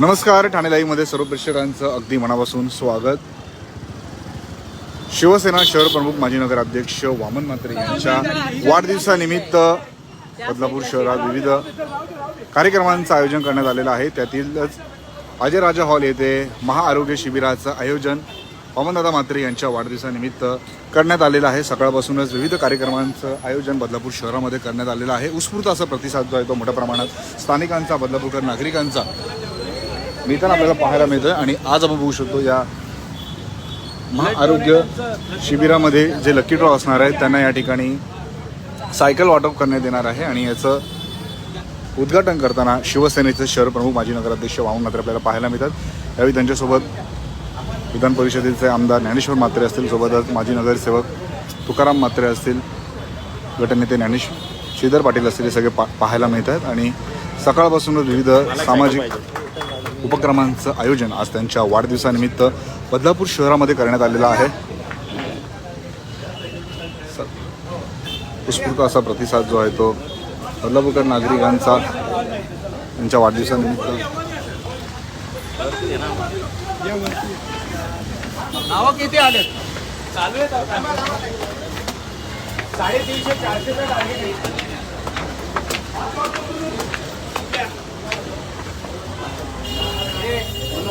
नमस्कार ठाणे लाईव्हमध्ये सर्व प्रेक्षकांचं अगदी मनापासून स्वागत. शिवसेना शहर प्रमुख माजी नगराध्यक्ष वामन म्हात्रे यांच्या वाढदिवसानिमित्त बदलापूर शहरात विविध कार्यक्रमांचं आयोजन करण्यात आलेलं आहे. त्यातीलच अजय राजा हॉल येथे महाआरोग्य शिबिराचं आयोजन वामनदादा म्हात्रे यांच्या वाढदिवसानिमित्त करण्यात आलेलं आहे. सकाळपासूनच विविध कार्यक्रमांचं आयोजन बदलापूर शहरामध्ये करण्यात आलेलं आहे. उत्स्फूर्त असा प्रतिसाद जो आहे तो मोठ्या प्रमाणात स्थानिकांचा बदलापूरकर नागरिकांचा मी तर आपल्याला पाहायला मिळतं आणि आज आपण बघू शकतो या महाआरोग्य शिबिरामध्ये जे लकी ड्रॉ असणार आहेत त्यांना या ठिकाणी सायकल वाटप करण्यात येणार आहे आणि याचं उद्घाटन करताना शिवसेनेचे शहर प्रमुख माजी नगराध्यक्ष वामन मात्रे आपल्याला पाहायला मिळतात. यावेळी त्यांच्यासोबत विधान परिषदेचे आमदार ज्ञानेश्वर म्हात्रे असतील सोबतच माजी नगरसेवक तुकाराम म्हात्रे असतील गटनेते ज्ञानेश श्रीधर पाटील असतील हे सगळे पा पाहायला मिळतात. आणि सकाळपासूनच विविध सामाजिक उपक्रमांचं आयोजन आज त्यांच्या वाढदिवसानिमित्त बदलापूर शहरामध्ये करण्यात आलेलं आहे. स- उत्स्फूर्त असा प्रतिसाद जो आहे तो बदलापूरकर नागरिकांचा त्यांच्या वाढदिवसानिमित्त. नावं किती आले चालू आहेत साडेतीनशे चारशे टार्गेट आयोजित कार्यक्रमा बाजू बाजू शेट या तू काय दोन महाआरोग्य शेटला जाऊ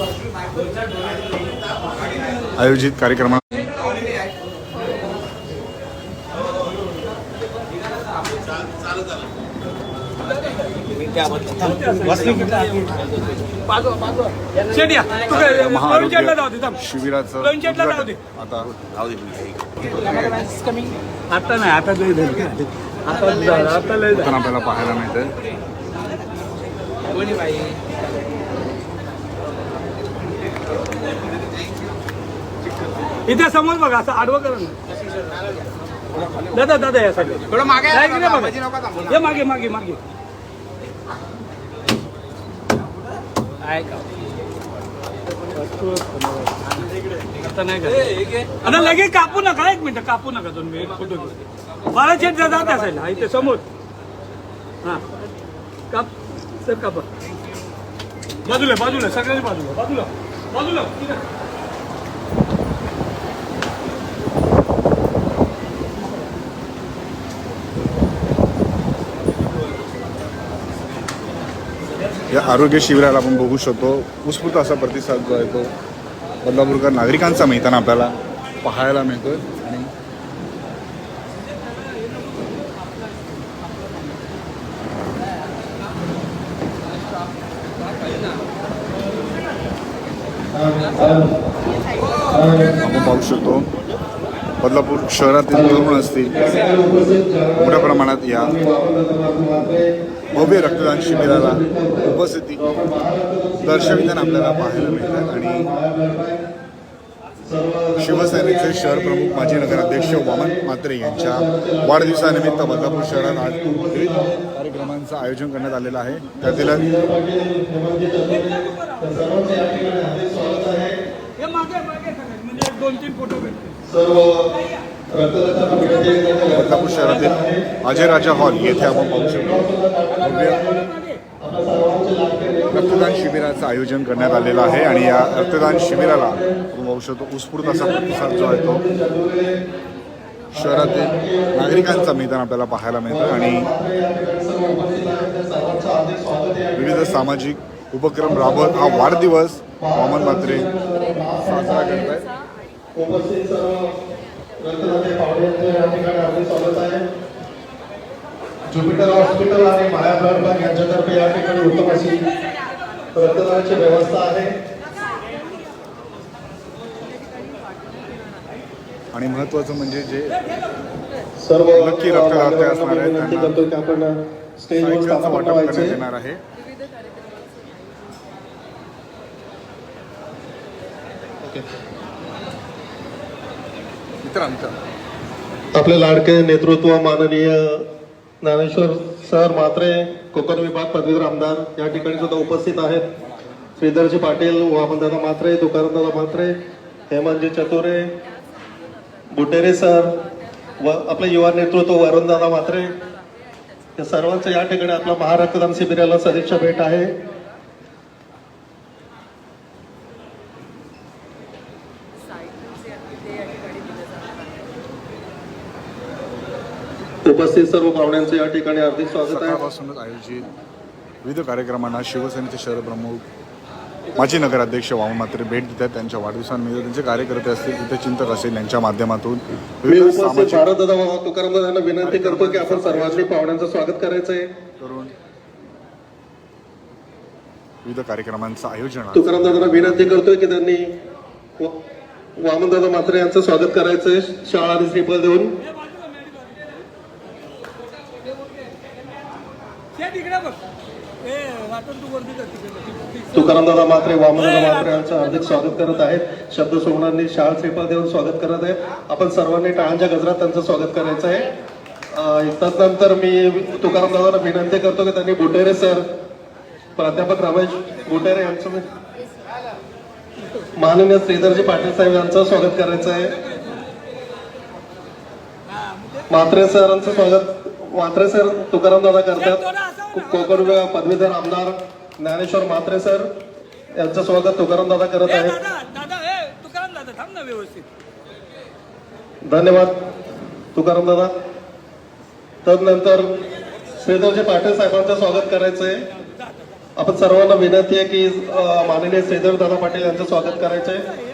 दे थांब. शिबिराचं आता आता नाही आता. आता आपल्याला पाहायला मिळतंय इथे समोर बघा असं आडवं करा दादा दादा या साठी थोडं मागे ये मागे मागे मागे? आता नाही का? आता लगेच कापू नका एक मिनिट कापू नका दोन मिनिट फोटो बारा शेट जात असायला इथे समोर. हा. काप सर कापा. बाजूला बाजूला सगळ्यांनी बाजूला बाजूला बाजूला आरोग्य शिबिराला आपण बघू शकतो. उत्स्फूर्त असा प्रतिसाद जो आहे तो बदलापूरकर नागरिकांचा मिळताना आपल्याला पाहायला मिळतो आणि आपण पाहू शकतो बदलापूर शहरातील तरुण असतील मोठ्या प्रमाणात या भव्य रक्तदान शिबिराला उपस्थिती दर्शविताना आपल्याला पाहायला मिळतात. आणि शिवसेनेचे शहर प्रमुख माजी नगराध्यक्ष वामन म्हात्रे यांच्या वाढदिवसानिमित्त बदलापूर शहरात आज विविध कार्यक्रमांचं आयोजन करण्यात आलेलं आहे. त्यातील हे मागे मागे सगळे, म्हणजे दोन तीन फोटो भेटतील. बदलापूर शहरातील अजय राजा हॉल येथे आपण पाहू शकतो. रक्तदान शिबिराचं आयोजन करण्यात आलेलं आहे आणि या रक्तदान शिबिराला आपण पाहू शकतो उत्स्फूर्त असा प्रतिसाद जो आहे तो शहरातील नागरिकांचा मैदान आपल्याला पाहायला मिळतं आणि विविध सामाजिक उपक्रम राबवत हा वाढदिवस वामन मात्रे साजरा करत आहेत. रक्तदाते पाहुण्यांचे या ठिकाणी आपले स्वागत आहे. ज्युपिटर हॉस्पिटल आणि माया ब्लड बँक यांच्यातर्फे या ठिकाणी उत्तम अशी रक्तदानाची व्यवस्था आहे. आणि महत्वाचं म्हणजे जे सर्व नक्की रक्तदाते असणार आहेत विनंती त्यांना करतो की आपण स्टेजवर वाटप करण्यात येणार आहे. मित्रा मित्रा आपले लाडके नेतृत्व माननीय ज्ञानेश्वर सर मात्रे कोकण विभाग पदवीधर आमदार या ठिकाणी सुद्धा उपस्थित आहेत. श्रीधरजी पाटील वामनदादा मात्रे तुकारामदादा मात्रे हेमंतजी चतुरे बुटेरे सर व आपले युवा नेतृत्व वरुणदादा मात्रे या सर्वांचं या ठिकाणी आपला महारक्तदान शिबिराला सदिच्छा भेट आहे. उपस्थित सर्व पाहुण्यांचे या ठिकाणी हार्दिक स्वागत आहे. सकाळपासूनच आयोजित विविध कार्यक्रमांना शिवसेनेचे शहर प्रमुख माजी नगराध्यक्ष वामन मात्रे भेट देतात त्यांच्या वाढदिवसांमध्ये त्यांचे कार्यकर्ते असतील तिथे चिंतक असेल यांच्या माध्यमातून. मी उपस्थित तुकाराम विनंती करतो की आपण सर्वांनी पाहुण्यांचं स्वागत करायचं आहे करून विविध कार्यक्रमांचं आयोजन तुकाराम दादांना विनंती करतोय की त्यांनी वामन दादा मात्रे यांचं स्वागत करायचंय. शाळा आणि श्रीफळ देऊन ते तिकडे बघ ए वाटून तू वरती कर तिकडे तुकाराम दादा मात्रे वामन दादा मात्रे यांचं हार्दिक स्वागत करत. आहेत. शब्द सोमनांनी शाळा श्रीफळ देऊन स्वागत करत आहे आपण सर्वांनी टाळांच्या गजरात त्यांचं स्वागत करायचं आहे. त्यानंतर मी तुकाराम दादांना विनंती करतो की त्यांनी बुटेरे सर प्राध्यापक रमेश बुटेरे यांचं माननीय श्रीधरजी पाटील साहेब यांचं स्वागत करायचं आहे. मात्रे सरांचं स्वागत मात्रे सर तुकाराम दादा करतात. कोकण पदवीधर आमदार ज्ञानेश्वर मात्रे सर यांचं स्वागत तुकाराम दादा करत ए आहेत. दादा दादा ए तुकाराम दादा थांब ना व्यवस्थित. धन्यवाद तुकाराम दादा. तदनंतर श्रीधरजी पाटील साहेबांचं स्वागत करायचं आहे. आपण सर्वांना विनंती आहे की माननीय श्रीधर दादा पाटील यांचं स्वागत करायचं आहे.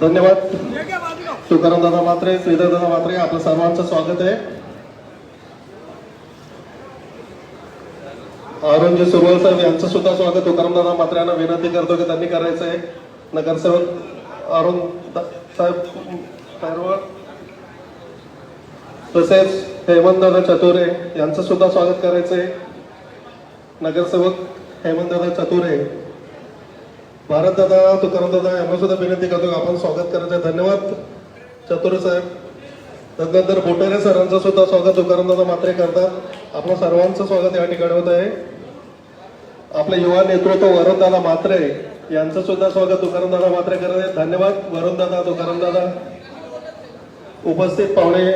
धन्यवाद तुकाराम दादा मात्रे श्रीधर दादा मात्रे आपलं सर्वांचं स्वागत आहे. अरुणजी सुरवळ साहेब यांचं सुद्धा स्वागत. तुकाराम मात्र यांना विनंती करतो की त्यांनी करायचं आहे. नगरसेवक अरुण साहेब तसेच हेमंतदादा चतुरे यांचं सुद्धा स्वागत करायचं आहे. नगरसेवक हेमंतदादा चतुरे भारत दादा यांना सुद्धा विनंती करतो की आपण स्वागत करायचं आहे. धन्यवाद. चतुरे साहेब त्यानंतर बोटेरे सरांचं सुद्धा स्वागत तुकारामदादा मात्रे करतात. आपलं सर्वांचं स्वागत या ठिकाणी होत आहे. आपले युवा नेतृत्व वरुण दादा मात्रे यांचं सुद्धा स्वागत तुकाराम दादा मात्रे करत आहेत. धन्यवाद. वरुण दादा तुकाराम दादा उपस्थित पाहुणे.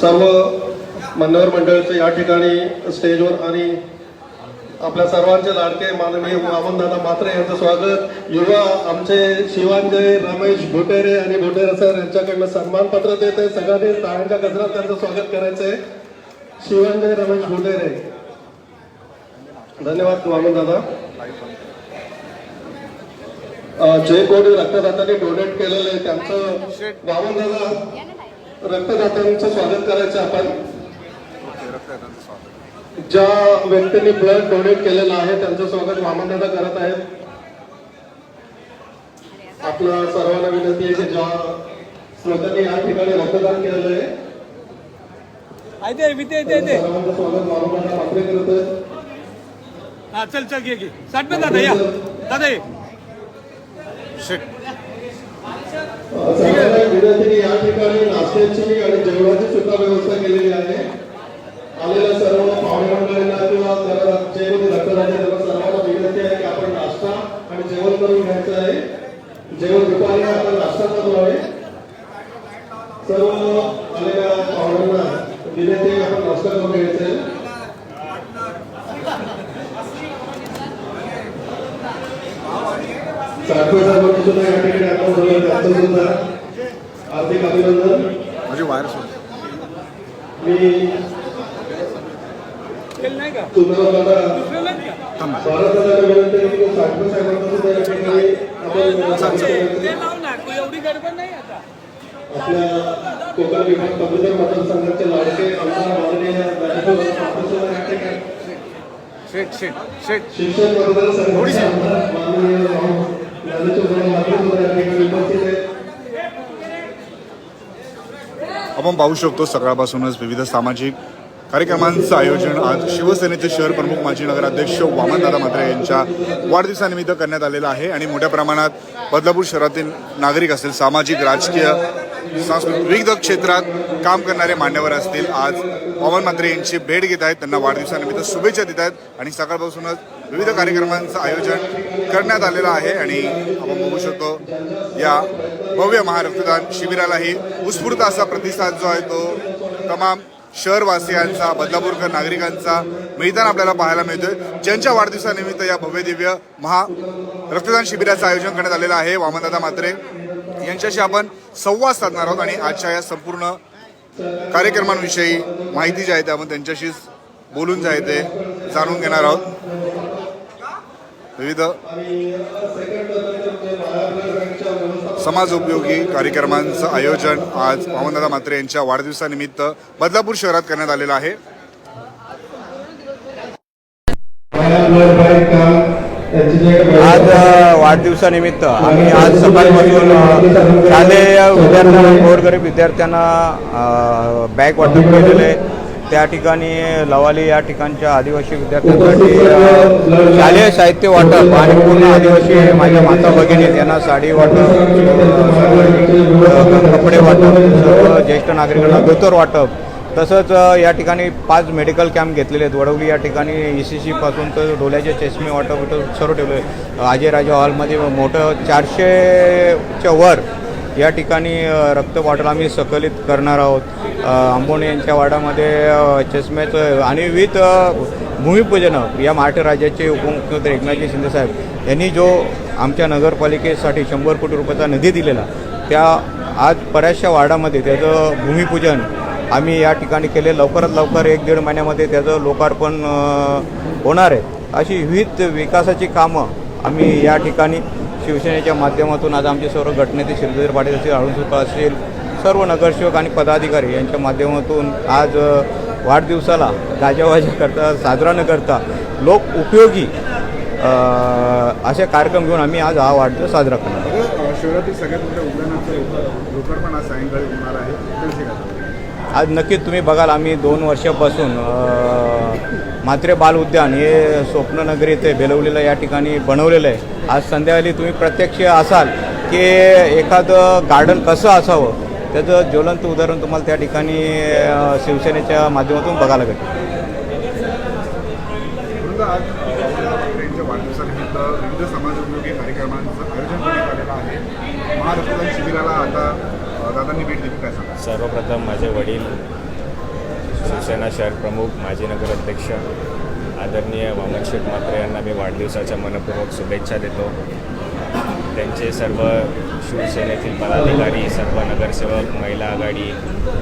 सर्व मान्यवर मंडळाचे या ठिकाणी स्टेजवर आणि आपल्या सर्वांचे लाडके माननीय वामनदादा मात्रे यांचं स्वागत. युवा आमचे शिवांजय रमेश भुटेरे आणि भुटेरे सर यांच्याकडनं सन्मानपत्र देत आहे सगळ्यांनी टाळ्यांच्या गजरात त्यांचं स्वागत करायचंय. शिवांजय रमेश भुटेरे. धन्यवाद वामनदादा. जे कोणी रक्तदात्यांनी डोनेट केलेलं आहे त्यांचं वामनदादा रक्तदात्यांचं स्वागत करायचं आपण. ज्या व्यक्तींनी ब्लड डोनेट केलेलं आहे त्यांचं स्वागत वामनदादा करत आहेत. आपल्या सर्वांना विनंती आहे की ज्या श्रोत्यांनी या ठिकाणी रक्तदान केलेलं आहे सर्वांचं स्वागत वामनदादा मात्रे करत आहेत. हा चल चल घे घे. साठ पे दादा या. दादा ये. शेट. सर्वांना विनंती की या ठिकाणी नाश्त्याची आणि जेवणाची सुद्धा व्यवस्था केलेली आहे. आलेल्या सर्व पाहुणे मंडळींना किंवा जरा जे कोणी रक्तदाते त्यांना सर्वांना विनंती आहे की आपण नाश्ता आणि जेवण करून घ्यायचं आहे. जेवण दुपारी आपण नाश्ता करतो आहे सर्व आलेल्या पाहुण्यांना विनंती आहे आपण नाश्ता करून घ्यायचं आहे. साठवे साहेबांनी सुद्धा या ठिकाणी आपण बोलवलं त्यांचं सुद्धा. हार्दिक अभिनंदन. माझी वायर मी तुम्हाला विनंती आहे की साठवे साहेबांना सुद्धा या ठिकाणी आपण आपल्या कोकण विभाग पदवीधर मतदारसंघाचे लाडके आमदार माननीय शिक्षण मतदारसंघाचे आमदार माननीय ज्ञानेश्वर सुद्धा या ठिकाणी उपस्थित आहेत आपण पाहू शकतो सकाळपासूनच विविध सामाजिक कार्यक्रमांचं आयोजन आज शिवसेनेचे शहर प्रमुख माजी नगराध्यक्ष वामनदादा म्हात्रे यांच्या वाढदिवसानिमित्त करण्यात आलेलं आहे आणि मोठ्या प्रमाणात बदलापूर शहरातील नागरिक असतील सामाजिक राजकीय सांस्कृतिक विविध क्षेत्रात काम करणारे मान्यवर असतील. आज वामन म्हात्रे यांची भेट घेत आहेत त्यांना वाढदिवसानिमित्त शुभेच्छा देत आहेत आणि सकाळपासूनच विविध कार्यक्रमांचं आयोजन करण्यात आलेलं आहे आणि आपण बघू शकतो या भव्य महारक्तदान शिबिरालाही उत्स्फूर्त असा प्रतिसाद जो आहे तो तमाम शहरवासियांचा बदलापूरकर नागरिकांचा मैदान आपल्याला पाहायला मिळतोय. ज्यांच्या वाढदिवसानिमित्त या भव्यदिव्य महा रक्तदान शिबिराचं आयोजन करण्यात आलेलं आहे वामनदादा मात्रे यांच्याशी आपण संवाद साधणार आहोत आणि आजच्या या संपूर्ण कार्यक्रमांविषयी माहिती जी आहे ते आपण त्यांच्याशी बोलून जे आहे ते जाणून घेणार आहोत. विविध समाज उपयोगी कार्यक्रमांचं आयोजन आज पवनदादा मात्रे यांच्या वाढदिवसानिमित्त बदलापूर शहरात करण्यात आलेलं आहे आज वाढदिवसानिमित्त आम्ही आज सकाळपासून शालेय विद्यार्थ्यांना गोरगरीब विद्यार्थ्यांना बॅग वाटप केलेले आहे. त्या ठिकाणी लवाली या ठिकाणच्या आदिवासी विद्यार्थ्यांसाठी शालेय साहित्य वाटप आणि पूर्ण आदिवासी माझ्या माता भगिनी यांना साडी वाटप कपडे वाटप सर्व ज्येष्ठ नागरिकांना धोतर वाटप. तसंच या ठिकाणी पाच मेडिकल कॅम्प घेतलेले आहेत. वडवली या ठिकाणी ई सी सीपासून तर डोल्याचे चष्मे वाटप सर्व ठेवले अजयराजा हॉलमध्ये मोठं चारशेच्या वर या ठिकाणी अ, रक्त बॉटल आम्ही सकलित करणार आहोत. अ, आंबोणे यांच्या वाडामध्ये चष्म्याचं आणि विविध भूमिपूजनं या महाराष्ट्र राज्याचे उपमुख्यमंत्री एकनाथजी शिंदेसाहेब यांनी जो आमच्या नगरपालिकेसाठी शंभर कोटी रुपयाचा निधी दिलेला त्या आज बऱ्याचशा वार्डामध्ये त्याचं भूमिपूजन आम्ही या ठिकाणी केले. लवकरात लवकर एक दीड महिन्यामध्ये त्याचं लोकार्पण होणार आहे. अशी विविध विकासाची कामं आम्ही या ठिकाणी शिवसेनेच्या माध्यमातून आज आमचे सर्व गटनेते शिरदेर पाटील असतील अरुण असेल सर्व नगरसेवक आणि पदाधिकारी यांच्या माध्यमातून आज वाढदिवसाला गाजावाजा करता साजरा न करता लोक उपयोगी असे कार्यक्रम घेऊन आम्ही आज हा वाढदिवस साजरा करणार आहोत शहरातील सगळ्यात मोठ्या उद्यानाचं लोकार्पण आज सायंकाळी होणार आहे त्याविषयी काय सांगाल? आज नक्कीच तुम्ही बघाल आम्ही दोन वर्षापासून म्हात्रे बाल उद्यान हे स्वप्ननगरी ते बेलवलीला या ठिकाणी बनवलेलं आहे. आज संध्याकाळी तुम्ही प्रत्यक्ष असाल की एखादं गार्डन कसं असावं त्याचं ज्वलंत उदाहरण तुम्हाला त्या ठिकाणी शिवसेनेच्या माध्यमातून बघायला भेटेल. परंतु आज त्यांच्या वाढदिवसानिमित्त विविध समाजोपयोगी कार्यक्रमांचं आयोजन करण्यात आलेलं आहे. महारक्तदान शिबिराला आता अ, दादांनी भेट दिली. काय सांगा सर्वप्रथम माझे वडील शिवसेना शहर प्रमुख माजी नगराध्यक्ष आदरणीय वामन शेठ म्हात्रे यांना मी वाढदिवसाच्या मनपूर्वक शुभेच्छा देतो. त्यांचे सर्व शिवसेनेतील पदाधिकारी सर्व नगरसेवक महिला आघाडी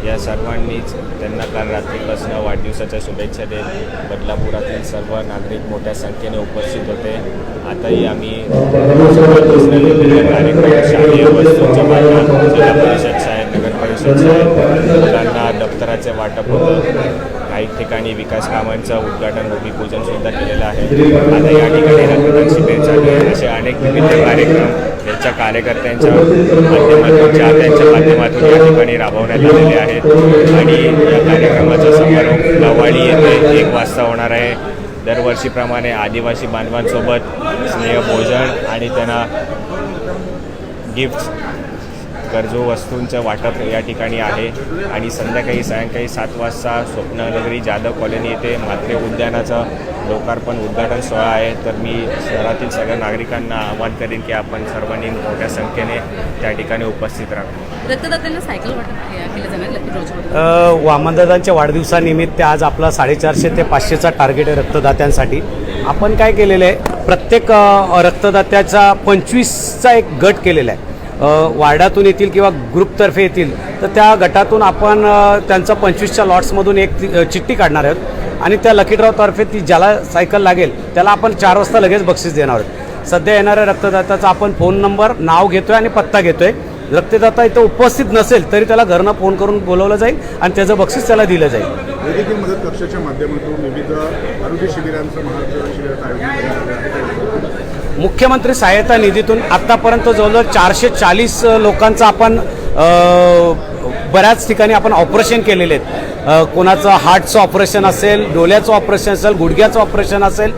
या सर्वांनीच त्यांना काल रात्रीपासून वाढदिवसाच्या शुभेच्छा देत बदलापुरातील सर्व नागरिक मोठ्या संख्येने उपस्थित होते. आताही आम्ही कार्यक्रम शालेय वस्तूंच्या वाटप जिल्हा परिषद शाळेत नगर परिषद शाळेत दप्तराचे वाटप होतं. काही ठिकाणी विकास कामांचं उद्घाटन भूमिपूजन सुद्धा केलेलं आहे. आता या ठिकाणी रक्तदान शिबिर चालू आहे. असे अनेक विविध कार्यक्रम त्यांच्या कार्यकर्त्यांच्या माध्यमातून चाहत्यांच्या माध्यमातून या ठिकाणी राबवण्यात आलेले आहेत. आणि या कार्यक्रमाचा समारोप लवाडी येथे एक वाजता होणार आहे. दरवर्षीप्रमाणे आदिवासी बांधवांसोबत स्नेहभोजन आणि त्यांना गिफ्ट गरजू वस्तूंचं वाटप या ठिकाणी आहे आणि संध्याकाळी सायंकाळी सात वाजता स्वप्ननगरी जाधव कॉलनी येथे म्हात्रे उद्यानाचं लोकार्पण उद्घाटन सोहळा आहे. तर मी शहरातील सगळ्या नागरिकांना आवाहन करेन की आपण सर्वांनी मोठ्या संख्येने त्या ठिकाणी उपस्थित राहा रक्तदात्यांना सायकल वाटप के- केलं जाणार लकी रोजमध्ये अ, वामनदादांच्या वाढदिवसानिमित्त आज आपला साडेचारशे ते पाचशेचा टार्गेट आहे रक्तदात्यांसाठी. आपण काय केलेलं आहे? प्रत्येक रक्तदात्याचा पंचवीसचा एक गट केलेला आहे. वार्डातून येतील किंवा ग्रुपतर्फे येतील तर त्या गटातून आपण त्यांचा पंचवीसच्या लॉट्समधून एक चिठ्ठी काढणार आहोत. आणि त्या लकीटरावतर्फे ती ज्याला सायकल लागेल त्याला आपण चार वाजता लगेच बक्षीस देणार आहोत. सध्या येणाऱ्या रक्तदात्याचा आपण फोन नंबर नाव घेतो आहे आणि पत्ता घेतो आहे रक्तदाता इथं उपस्थित नसेल तरी त्याला घरनं फोन करून बोलवलं जाईल आणि त्याचं बक्षीस त्याला दिलं जाईल. वैद्यकीय मदत कक्षाच्या माध्यमातून विविध आरोग्य शिबिरांचं महाराष्ट्र शिबिरात आयोजन मुख्यमंत्री सहायता निधीतून आत्तापर्यंत जवळजवळ चारशे चाळीस लोकांचं आपण बऱ्याच ठिकाणी आपण ऑपरेशन केलेले आहेत. कोणाचं हार्टचं ऑपरेशन असेल डोल्याचं ऑपरेशन असेल गुडघ्याचं ऑपरेशन असेल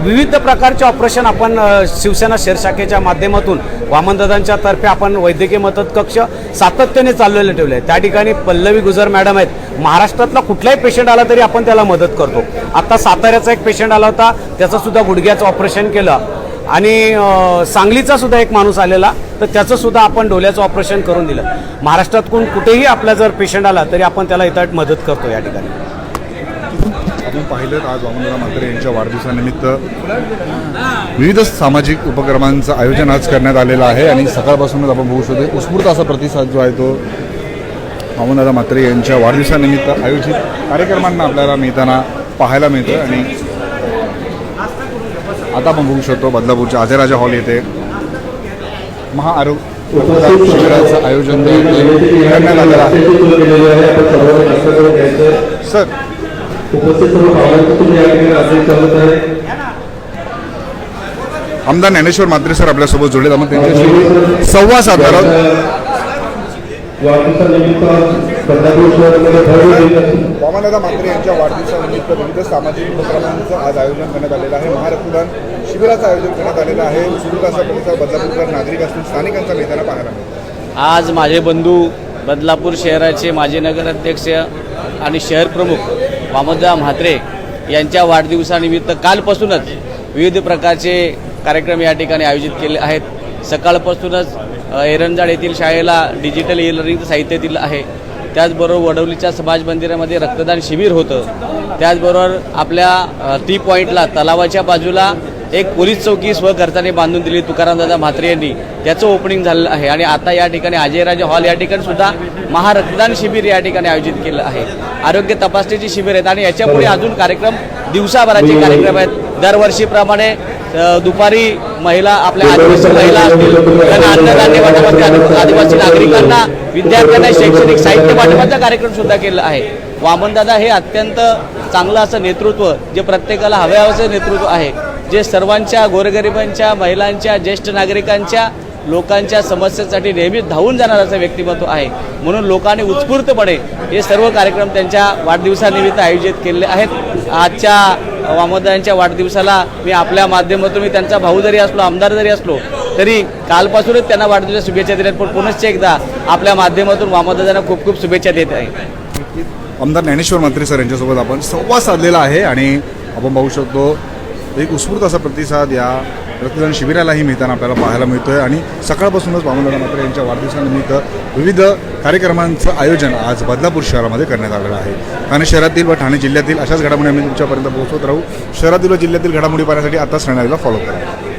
विविध प्रकारचे ऑपरेशन आपण शिवसेना शेरशाखेच्या माध्यमातून वामनदादांच्या तर्फे आपण वैद्यकीय मदत कक्ष सातत्याने चाललेले ठेवले आहे त्या ठिकाणी पल्लवी गुजर मॅडम आहेत. महाराष्ट्रातला कुठलाही पेशंट आला तरी आपण त्याला मदत करतो. आता साताऱ्याचा एक पेशंट आला होता. त्याचं सुद्धा गुडघ्याचं ऑपरेशन केलं. आणि सांगलीचा सुद्धा एक माणूस आलेला तर त्याचं सुद्धा आपण डोल्याचं ऑपरेशन करून दिलं. महाराष्ट्रात कोण कुठेही आपला जर पेशंट आला तरी आपण त्याला इथं मदत करतो या ठिकाणी. आपण पाहिलं आज वामनराव म्हात्रे यांच्या वाढदिवसानिमित्त विविध सामाजिक उपक्रमांचं आयोजन आज करण्यात आलेलं आहे आणि सकाळपासूनच आपण बघू शकतो उत्स्फूर्त असा प्रतिसाद जो आहे तो वामनराव म्हात्रे यांच्या वाढदिवसानिमित्त आयोजित कार्यक्रमांना आपल्याला मिळताना पाहायला मिळतं आणि आता आपण बघू शकतो बदलापूरच्या आजयराजा हॉल येथे महाआरोग्य शिबिराचं आयोजन करण्यात आलेलं आहे. सर. आमदार ज्ञानेश्वर मात्रे सर आपल्यासोबत जोडले त्यामुळे त्यांच्याशी संवाद साधणार वामनदादा म्हात्रे यांच्या वाढदिवसानिमित्त विविध सामाजिक उपक्रमांचं आज आयोजन करण्यात आलेलं आहे. महारक्तदान शिबिराचं आयोजन करण्यात आलेलं आहे. सुरू असा प्रतिसाद बदलापूरकर नागरिक असतील स्थानिकांचा मिळताना पाहायला मिळतो आज माझे बंधू बदलापूर शहराचे माजी नगराध्यक्ष आणि शहर प्रमुख वामनदा म्हात्रे यांच्या वाढदिवसानिमित्त कालपासूनच विविध प्रकारचे कार्यक्रम या ठिकाणी आयोजित केले आहेत. सकाळपासूनच एरंजाड येथील शाळेला डिजिटल ई लर्निंगचं साहित्य दिलं आहे. त्याचबरोबर वडवलीच्या समाज मंदिरामध्ये रक्तदान शिबिर होतं. त्याचबरोबर आपल्या टी पॉईंटला तलावाच्या बाजूला एक पोलीस चौकी स्वखर्चाने बांधून दिली तुकारामदादा म्हात्रे यांनी. त्याचं ओपनिंग झालेलं आहे आणि आता या ठिकाणी अजयराजे हॉल या ठिकाणी सुद्धा महारक्तदान शिबिर या ठिकाणी आयोजित केलं आहे. आरोग्य तपासणीची शिबिर आहेत आणि याच्यापुढे अजून कार्यक्रम दिवसाभराचे कार्यक्रम आहेत. दरवर्षीप्रमाणे दुपारी महिला आपल्या आदिवासी महिला असतील. त्यांना अन्नधान्य वाटपाचे आदि- आदिवासी नागरिकांना विद्यार्थ्यांना शैक्षणिक साहित्य वाटपाचा कार्यक्रम सुद्धा केला आहे. वामनदादा हे अत्यंत चांगलं असं नेतृत्व जे प्रत्येकाला हव्या असं नेतृत्व आहे. जे सर्वांच्या गोरगरिबांच्या महिलांच्या ज्येष्ठ नागरिकांच्या लोकांच्या समस्येसाठी नेहमीच धावून जाणार असं व्यक्तिमत्व आहे. म्हणून लोकांनी उत्स्फूर्तपणे हे सर्व कार्यक्रम त्यांच्या वाढदिवसानिमित्त आयोजित केलेले आहेत. आजच्या वामदांच्या वाढदिवसाला मी आपल्या माध्यमातून मी त्यांचा भाऊ जरी असलो आमदार जरी असलो तरी कालपासूनच त्यांना वाढदिवसाच्या शुभेच्छा दिल्यात पण पुनश्च एकदा आपल्या माध्यमातून वामदादांना खूप खूप शुभेच्छा देत आहे. आमदार ज्ञानेश्वर मंत्री सर यांच्यासोबत आपण संवाद साधलेला आहे आणि आपण पाहू शकतो एक उत्स्फूर्त असा प्रतिसाद या रक्तदान शिबिरालाही मिळताना आपल्याला पाहायला मिळतो आहे आणि सकाळपासूनच वामनदादा म्हात्रे यांच्या वाढदिवसानिमित्त विविध कार्यक्रमांचं आयोजन आज बदलापूर शहरामध्ये करण्यात आलेलं आहे. ठाणे शहरातील व ठाणे जिल्ह्यातील अशाच घडामोडी आम्ही तुमच्यापर्यंत पोहोचवत राहू. शहरातील व जिल्ह्यातील घडामोडी पाहण्यासाठी आताच राहण्याला फॉलो करा.